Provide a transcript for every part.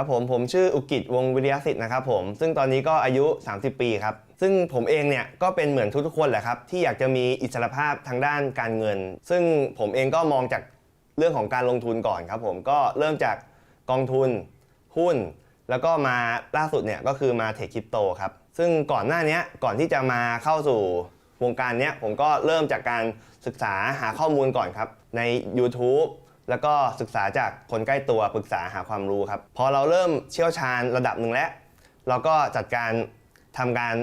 ครับผมผมชื่ออุกิจวงวิริยสิทธิ์นะครับผมซึ่งตอนนี้ก็อายุ 30 ปีครับซึ่งผมเองเนี่ยก็เป็นเหมือนทุกๆคนแหละครับที่อยากจะมีอิสรภาพทางด้านการเงิน ซึ่งผมเองก็มองจากเรื่องของการลงทุนก่อนครับผมก็เริ่มจากกองทุนหุ้น แล้วก็มาล่าสุดเนี่ยก็คือมาเทรดคริปโตครับซึ่งก่อนหน้านี้ก่อนที่จะมาเข้าสู่วงการเนี้ยผมก็เริ่มจากการศึกษาหาข้อมูลก่อนครับใน YouTube แล้วก็ศึกษาจากคนใกล้ตัวปรึกษาหาความรู้ครับ พอเราเริ่มเชี่ยวชาญระดับหนึ่งแล้ว เราก็จัดการทำการ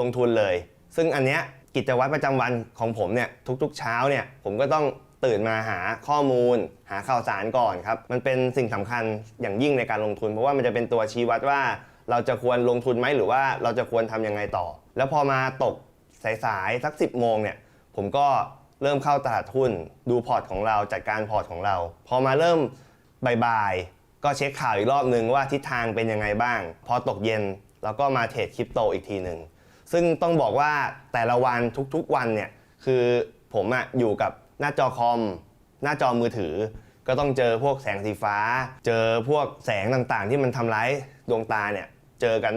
ลงทุนเลย ซึ่งอันเนี้ยกิจวัตรประจำวันของผมเนี่ยทุกๆเช้าเนี่ยผมก็ต้องตื่นมาหาข้อมูล หาข่าวสารก่อนครับ มันเป็นสิ่งสำคัญอย่างยิ่งในการลงทุน เพราะว่ามันจะเป็นตัวชี้วัดว่า เราจะควรลงทุนไหมหรือว่าเราจะควรทำยังไงต่อ แล้วพอมาตกสายๆสัก 10 โมงเนี่ยผมก็ เริ่มเข้าตลาดหุ้น ดูพอร์ตของเราจัดการพอร์ตของเรา พอมาเริ่มบ่ายๆก็เช็คข่าวอีกรอบนึงว่าทิศทางเป็นยังไงบ้าง พอตกเย็นเราก็มาเทรดคริปโตอีกทีหนึ่งซึ่งต้องบอกว่าแต่ละวันทุกๆวันเนี่ยคือผมอะอยู่กับหน้าจอคอม หน้าจอมือถือ ก็ต้องเจอพวกแสงสีฟ้า เจอพวกแสงต่างๆ ที่มันทำร้ายดวงตาเนี่ยเจอกัน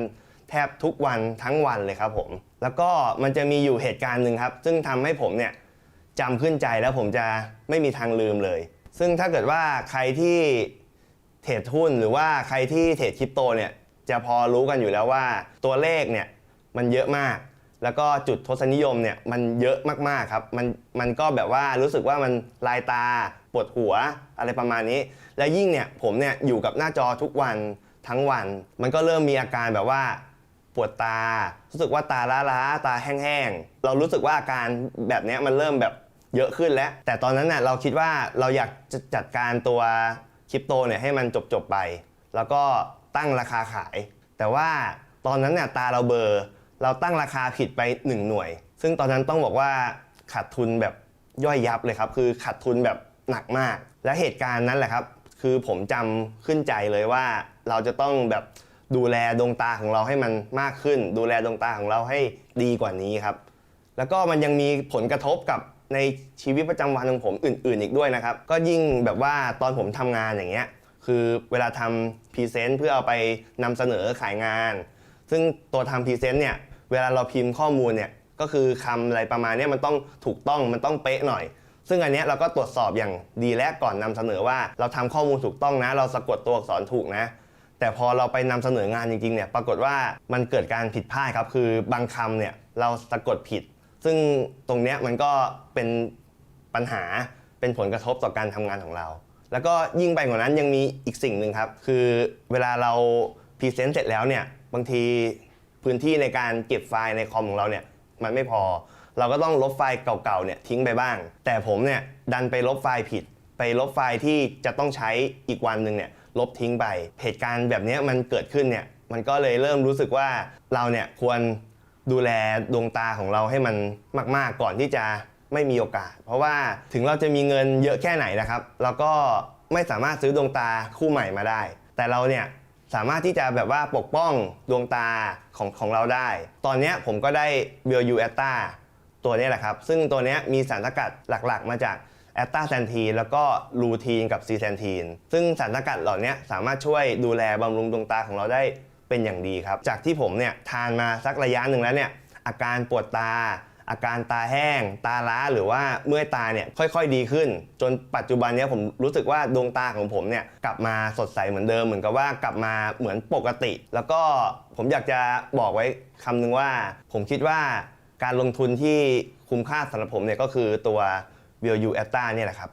แทบทุกวันทั้งวันเลยครับผม แล้วก็มันจะมีอยู่เหตุการณ์หนึ่งครับ ซึ่งทำให้ผมเนี่ย จำขึ้นใจแล้วผมจะไม่มีทางลืมเลย ซึ่งถ้าเกิดว่าใครที่เทรดหุ้นหรือว่าใครที่เทรดคริปโตเนี่ยจะพอรู้กันอยู่แล้วว่าตัวเลขเนี่ยมันเยอะมาก แล้วก็จุดทศนิยมเนี่ยมันเยอะมากๆครับมันมันก็แบบว่ารู้สึกว่ามันลายตาปวดหัวอะไรประมาณนี้ และยิ่งเนี่ยผมเนี่ยอยู่กับหน้าจอทุกวันทั้งวัน มันก็เริ่มมีอาการแบบว่าปวดตา รู้สึกว่าตาล้าๆ ตาแห้งๆ เรารู้สึกว่าอาการแบบนี้มันเริ่มแบบ เยอะขึ้นแล้ว แต่ตอนนั้นน่ะเราคิดว่าเราอยากจะจัดการตัวคริปโตเนี่ยให้มันจบๆไป แล้วก็ตั้งราคาขาย แต่ว่าตอนนั้นเนี่ยตาเราเบลอร์เราตั้งราคาผิดไป 1 หน่วย ซึ่งตอนนั้นต้องบอกว่าขาดทุนแบบย่อยยับเลยครับ คือขาดทุนแบบหนักมาก และเหตุการณ์นั้นแหละครับ คือผมจำขึ้นใจเลยว่าเราจะต้องแบบดูแลดวงตาของเราให้มันมากขึ้น ดูแลดวงตาของเราให้ดีกว่านี้ครับ แล้วก็มันยังมีผลกระทบกับ ในชีวิตประจำวันของผมอื่น ๆ อีกด้วยนะครับ ก็ยิ่งแบบว่าตอนผมทำงานอย่างเงี้ยคือเวลาทำพรีเซนต์เพื่อเอาไปนำเสนอขายงาน ซึ่งตัวทำพรีเซนต์เนี่ยเวลาเราพิมพ์ข้อมูลเนี่ยก็คือคำอะไรประมาณเนี้ยมันต้องถูกต้องมันต้องเป๊ะหน่อย ซึ่งอันเนี้ยเราก็ตรวจสอบอย่างดีและก่อนนำเสนอว่าเราทำข้อมูลถูกต้องนะ เราสะกดตัวอักษรถูกนะ แต่พอเราไปนำเสนองานจริงๆเนี่ยปรากฏว่ามันเกิดการผิดพลาดครับคือบางคำเนี่ยเราสะกดผิด ซึ่งตรงเนี้ยมันก็เป็นปัญหาเป็นผลกระทบต่อการทำงานของเรา แล้วก็ยิ่งไปกว่านั้นยังมีอีกสิ่งหนึ่งครับ คือเวลาเราพรีเซนต์เสร็จแล้วเนี่ยบางทีพื้นที่ในการเก็บไฟล์ในคอมของเราเนี่ยมันไม่พอ เราก็ต้องลบไฟล์เก่าๆเนี่ยทิ้งไปบ้าง แต่ผมเนี่ยดันไปลบไฟล์ผิด ไปลบไฟล์ที่จะต้องใช้อีกวันหนึ่งเนี่ยลบทิ้งไปเหตุการณ์แบบเนี้ยมันเกิดขึ้นเนี่ยมันก็เลยเริ่มรู้สึกว่าเราเนี่ยควร ดูแลดวงตาของเราให้มันมากๆ ก่อนที่จะไม่มีโอกาส เพราะว่าถึงเราจะมีเงินเยอะแค่ไหนนะครับ เราก็ไม่สามารถซื้อดวงตาคู่ใหม่มาได้ แต่เราเนี่ยสามารถที่จะแบบว่าปกป้องดวงตาของของเราได้ ตอนนี้ผมก็ได้ b i o u a t a ตัวนี้แหละครับ ซึ่งตัวนี้มีสารสกัดหลักๆ มาจากแอตตาแซนทีนแล้วก็ลูทีนกับซีแซนทีนซึ่งสารสกัดเหล่านี้สามารถช่วยดูแลบำรุงดวงตาของเราได้ เป็นอย่างดีครับ จากที่ผมเนี่ยทานมาสักระยะหนึ่งแล้วเนี่ยอาการปวดตา อาการตาแห้ง ตาล้าหรือว่าเมื่อยตาเนี่ยค่อยๆดีขึ้น จนปัจจุบันเนี้ยผมรู้สึกว่าดวงตาของผมเนี่ยกลับมาสดใสเหมือนเดิมเหมือนกับว่ากลับมาเหมือนปกติ แล้วก็ผมอยากจะบอกไว้คำหนึงว่า ผมคิดว่าการลงทุนที่คุ้มค่าสำหรับผมเนี่ยก็คือตัว v i o u a t a เนี่ยแหละครับ